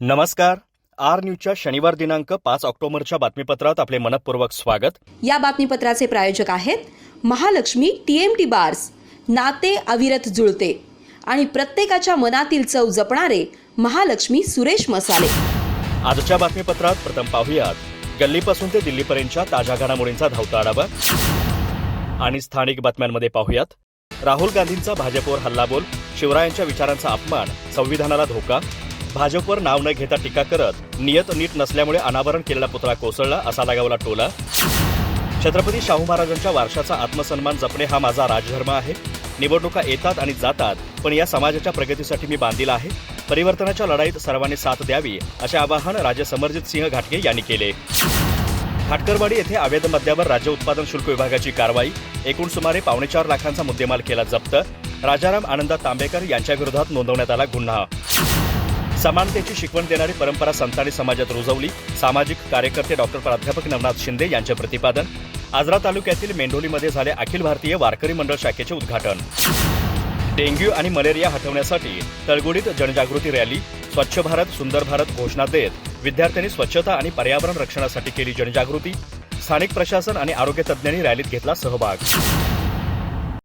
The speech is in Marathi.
नमस्कार. आर न्यूजच्या शनिवार दिनांक पाच ऑक्टोबरच्या बातमीपत्रात आपले मनपूर्वक स्वागत. या बातमीपत्राचे प्रायोजक आहेत Mahalakshmi T M T bars नाते अविरत जुळते आणि प्रत्येकाच्या मनातील चव जपणारे महालक्ष्मी सुरेश मसाले. आजच्या बातमीपत्रात प्रथम पाहुयात. गल्लीपासून ते दिल्लीपर्यंतच्या ताज्या घडामोडींचा धावता आढावा. आणि स्थानिक बातम्यांमध्ये पाहुयात. राहुल गांधींचा भाजपवर हल्लाबोल शिवरायांच्या विचारांचा अपमान संविधानाला धोका भाजपवर नाव न घेता टीका करत नियत नीट नसल्यामुळे अनावरण केलेला पुतळा कोसळला असा लगावला टोला. छत्रपती शाहू महाराजांच्या वारशाचा आत्मसन्मान जपणे हा माझा राजधर्म आहे. निवडणुका येतात आणि जातात पण या समाजाच्या प्रगतीसाठी मी बांधील आहे. परिवर्तनाच्या लढाईत सर्वांनी साथ द्यावी असे आवाहन राजे समरजित सिंह घाटगे यांनी केले. खाटकरवाडी येथे अवैध मद्यावर राज्य उत्पादन शुल्क विभागाची कारवाई. एकूण सुमारे पावणेचार लाखांचा मुद्देमाल केला जप्त. राजाराम आनंदा तांबेकर यांच्या विरोधात नोंदवण्यात आला गुन्हा. समानतेची शिकवण देणारी परंपरा संतांनी समाजात रुजवली. सामाजिक कार्यकर्ते डॉक्टर प्राध्यापक नवनाथ शिंदे यांचे प्रतिपादन. आजरा तालुक्यातील मेंढोलीमध्ये झाले अखिल भारतीय वारकरी मंडळ शाखेचे उद्घाटन. डेंग्यू आणि मलेरिया हटवण्यासाठी तळगुडीत जनजागृती रॅली स्वच्छ भारत सुंदर भारत घोषणा देत विद्यार्थ्यांनी स्वच्छता आणि पर्यावरण रक्षणासाठी केली जनजागृती. स्थानिक प्रशासन आणि आरोग्य तज्ज्ञांनी रॅलीत घेतला सहभाग.